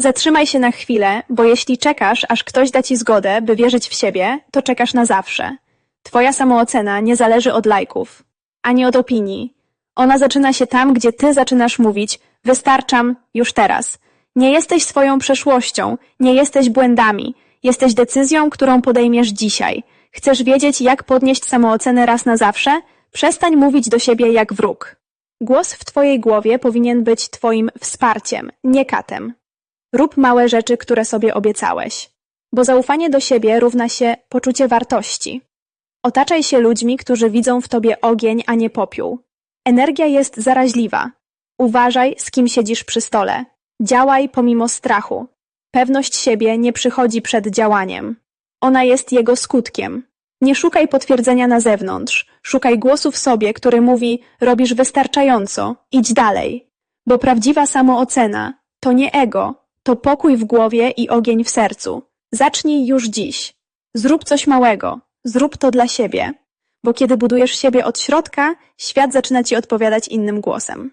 Zatrzymaj się na chwilę, bo jeśli czekasz, aż ktoś da ci zgodę, by wierzyć w siebie, to czekasz na zawsze. Twoja samoocena nie zależy od lajków, ani od opinii. Ona zaczyna się tam, gdzie ty zaczynasz mówić wystarczam już teraz. Nie jesteś swoją przeszłością, nie jesteś błędami, jesteś decyzją, którą podejmiesz dzisiaj. Chcesz wiedzieć, jak podnieść samoocenę raz na zawsze? Przestań mówić do siebie jak wróg. Głos w twojej głowie powinien być twoim wsparciem, nie katem. Rób małe rzeczy, które sobie obiecałeś. Bo zaufanie do siebie równa się poczucie wartości. Otaczaj się ludźmi, którzy widzą w tobie ogień, a nie popiół. Energia jest zaraźliwa. Uważaj, z kim siedzisz przy stole. Działaj pomimo strachu. Pewność siebie nie przychodzi przed działaniem. Ona jest jego skutkiem. Nie szukaj potwierdzenia na zewnątrz. Szukaj głosu w sobie, który mówi: Robisz wystarczająco, idź dalej. Bo prawdziwa samoocena to nie ego, to pokój w głowie i ogień w sercu. Zacznij już dziś. Zrób coś małego. Zrób to dla siebie. Bo kiedy budujesz siebie od środka, świat zaczyna ci odpowiadać innym głosem.